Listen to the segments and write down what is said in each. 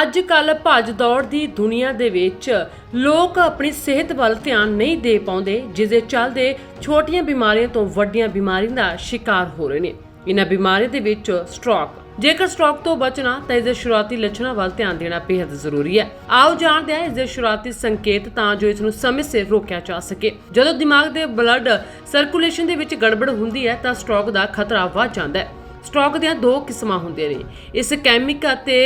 ਅੱਜ ਕੱਲ ਭੱਜ ਦੌੜ ਦੀ ਦੁਨੀਆ ਦੇ ਵਿੱਚ ਲੋਕ ਆਪਣੀ ਸਿਹਤ ਵੱਲ ਧਿਆਨ ਨਹੀਂ ਦੇ ਪਾਉਂਦੇ ਜਿਸ ਦੇ ਚੱਲਦੇ ਛੋਟੀਆਂ ਬਿਮਾਰੀਆਂ ਤੋਂ ਵੱਡੀਆਂ ਬਿਮਾਰੀਆਂ ਦਾ ਸ਼ਿਕਾਰ ਹੋ ਰਹੇ ਨੇ। ਇਹਨਾਂ ਬਿਮਾਰੀਆਂ ਦੇ ਵਿੱਚ ਸਟ੍ਰੋਕ। ਜੇਕਰ ਸਟ੍ਰੋਕ ਤੋਂ ਬਚਣਾ, ਤਾਂ ਇਸ ਦੇ ਸ਼ੁਰੂਆਤੀ ਲੱਛਣਾਂ ਵੱਲ ਧਿਆਨ ਦੇਣਾ ਬੇहद ਜ਼ਰੂਰੀ ਹੈ। ਆਓ ਜਾਣਦੇ ਹਾਂ ਇਸ ਦੇ ਸ਼ੁਰੂਆਤੀ ਸੰਕੇਤ, ਤਾਂ ਜੋ ਇਸ ਨੂੰ ਸਮੇਂ ਸਿਰ ਰੋਕਿਆ ਜਾ ਸਕੇ। ਜਦੋਂ ਦਿਮਾਗ ਦੇ ਬਲੱਡ ਸਰਕੂਲੇਸ਼ਨ ਦੇ ਵਿੱਚ ਗੜਬੜ ਹੁੰਦੀ ਹੈ, ਤਾਂ ਸਟ੍ਰੋਕ ਦਾ ਖਤਰਾ ਵੱਧ ਜਾਂਦਾ ਹੈ। ਸਟ੍ਰੋਕ ਦੀਆਂ ਦੋ ਕਿਸਮਾਂ ਹੁੰਦੀਆਂ ਨੇ। ਇਸਕੈਮਿਕ ਅਤੇ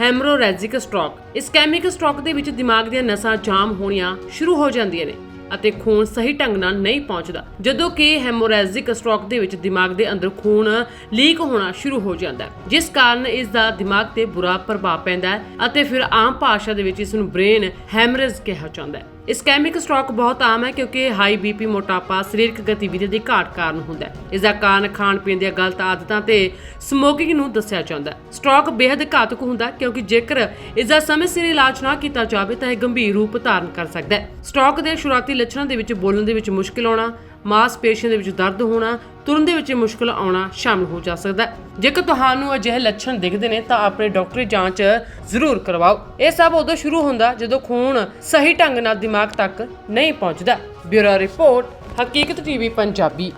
ਹੈਮਰੋਰੈਜਿਕ ਸਟ੍ਰੋਕ। ਇਸਕੈਮਿਕ ਸਟ੍ਰੋਕ ਦੇ ਵਿੱਚ ਦਿਮਾਗ ਦੀਆਂ ਨਸਾਂ ਜਾਮ ਹੋਣੀਆਂ ਸ਼ੁਰੂ ਹੋ ਜਾਂਦੀਆਂ ਨੇ ਅਤੇ ਖੂਨ ਸਹੀ ਢੰਗ ਨਾਲ ਨਹੀਂ ਪਹੁੰਚਦਾ। ਜਦੋਂ ਕਿ ਹੈਮੋਰੈਜਿਕ ਸਟ੍ਰੋਕ ਦੇ ਵਿੱਚ ਦਿਮਾਗ ਦੇ ਅੰਦਰ ਖੂਨ ਲੀਕ ਹੋਣਾ ਸ਼ੁਰੂ ਹੋ ਜਾਂਦਾ ਹੈ, ਜਿਸ ਕਾਰਨ ਇਸ ਦਾ ਦਿਮਾਗ ਤੇ ਬੁਰਾ ਪ੍ਰਭਾਵ ਪੈਂਦਾ ਹੈ ਅਤੇ ਫਿਰ ਆਮ ਭਾਸ਼ਾ ਦੇ ਵਿੱਚ ਇਸ ਨੂੰ ਬ੍ਰੇਨ ਹੈਮਰੇਜ ਕਿਹਾ ਜਾਂਦਾ ਹੈ। ਇਸਕੈਮਿਕ ਸਟ੍ਰੋਕ ਬਹੁਤ ਆਮ ਹੈ ਕਿਉਂਕਿ ਹਾਈ ਬੀਪੀ ਮੋਟਾਪਾ ਸਰੀਰਕ ਗਤੀਵਿਧੀ ਦੀ ਘਾਟ ਕਾਰਨ ਹੁੰਦਾ ਹੈ। ਇਸ ਦਾ ਕਾਰਨ ਖਾਣ ਪੀਣ ਦੀਆਂ ਗਲਤ ਆਦਤਾਂ ਤੇ ਸਮੋਕਿੰਗ ਨੂੰ ਦੱਸਿਆ ਜਾਂਦਾ ਹੈ। ਸਟ੍ਰੋਕ ਬੇहद ਘਾਤਕ ਹੁੰਦਾ ਕਿਉਂਕਿ ਜੇਕਰ ਇਸ ਦਾ ਸਮੇਂ ਸਿਰ ਇਲਾਜ ਨਾ ਕੀਤਾ ਜਾਵੇ ਤਾਂ ਇਹ ਗੰਭੀਰ ਰੂਪ ਧਾਰਨ ਕਰ ਸਕਦਾ ਹੈ। ਸਟ੍ਰੋਕ ਦੇ ਸ਼ੁਰੂਆਤੀ ਲੱਛਣਾਂ ਦੇ ਵਿੱਚ ਬੋਲਣ ਦੇ ਵਿੱਚ ਮੁਸ਼ਕਿਲ ਆਉਣਾ ਮਾਸਪੇਸ਼ੀਆਂ ਦੇ ਵਿੱਚ ਦਰਦ ਹੋਣਾ, ਤੁਰਨ ਦੇ ਵਿੱਚ ਮੁਸ਼ਕਲ ਆਉਣਾ ਸ਼ਾਮਲ ਹੋ ਜਾ ਸਕਦਾ ਹੈ। ਜੇਕਰ ਤੁਹਾਨੂੰ ਅਜਿਹੇ ਲੱਛਣ ਦਿਖਦੇ ਨੇ, ਤਾਂ ਆਪਣੇ ਡਾਕਟਰੀ ਜਾਂਚ ਜ਼ਰੂਰ ਕਰਵਾਓ। ਇਹ ਸਭ ਉਦੋਂ ਸ਼ੁਰੂ ਹੁੰਦਾ ਜਦੋਂ ਖੂਨ ਸਹੀ ਢੰਗ ਨਾਲ ਦਿਮਾਗ ਤੱਕ ਨਹੀਂ ਪਹੁੰਚਦਾ। Bureau report, Haqeeqat TV, Punjabi.